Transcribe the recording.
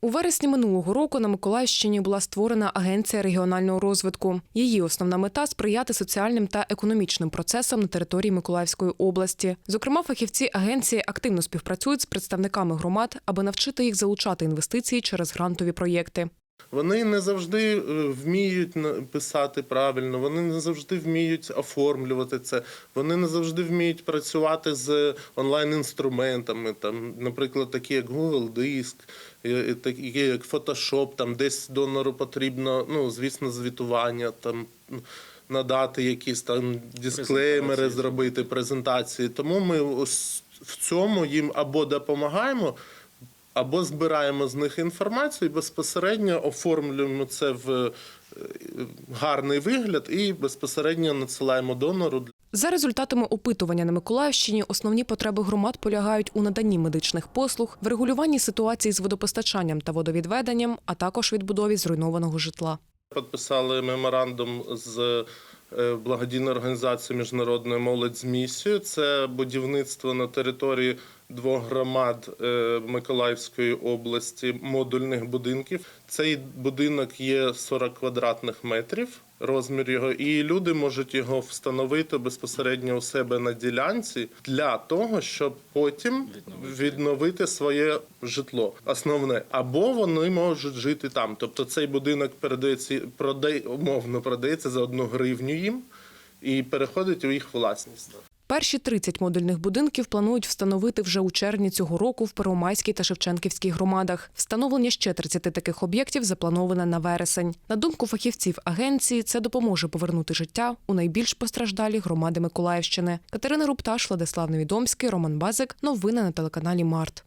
У вересні минулого року на Миколаївщині була створена агенція регіонального розвитку. Її основна мета сприяти соціальним та економічним процесам на території Миколаївської області. Зокрема, фахівці агенції активно співпрацюють з представниками громад, аби навчити їх залучати інвестиції через грантові проєкти. Вони не завжди е, вміють писати правильно, вони не завжди вміють оформлювати це, вони не завжди вміють працювати з онлайн-інструментами, там, наприклад, такі як Google Диск, такі як Photoshop, там десь донору потрібно, ну, звісно, звітування, там, надати якісь там дисклеймери, зробити презентації. Тому ми ось в цьому їм або допомагаємо, або збираємо з них інформацію і безпосередньо оформлюємо це в е, гарний вигляд і безпосередньо надсилаємо донору. За результатами опитування на Миколаївщині основні потреби громад полягають у наданні медичних послуг, врегулюванні ситуації з водопостачанням та водовідведенням, а також відбудові зруйнованого житла. Підписали меморандум з е, благодійною організацією Міжнародної молодь з місією. Це будівництво на території двох громад е, Миколаївської області модульних будинків. Цей будинок є 40 квадратних метрів. Розмір його, і люди можуть його встановити безпосередньо у себе на ділянці для того, щоб потім Відновити. відновити своє житло. Основне, або вони можуть жити там. Тобто цей будинок передається продай, умовно продається за одну гривню їм і переходить у їх власність. Перші 30 модульних будинків планують встановити вже у червні цього року в Первомайській та Шевченківській громадах. Встановлення ще 30 таких об'єктів заплановане на вересень. На думку фахівців агенції, це допоможе повернути життя у найбільш постраждалі громади Миколаївщини. Катерина Рупташ, Владислав Невідомський, Роман Базик. Новини на телеканалі Март.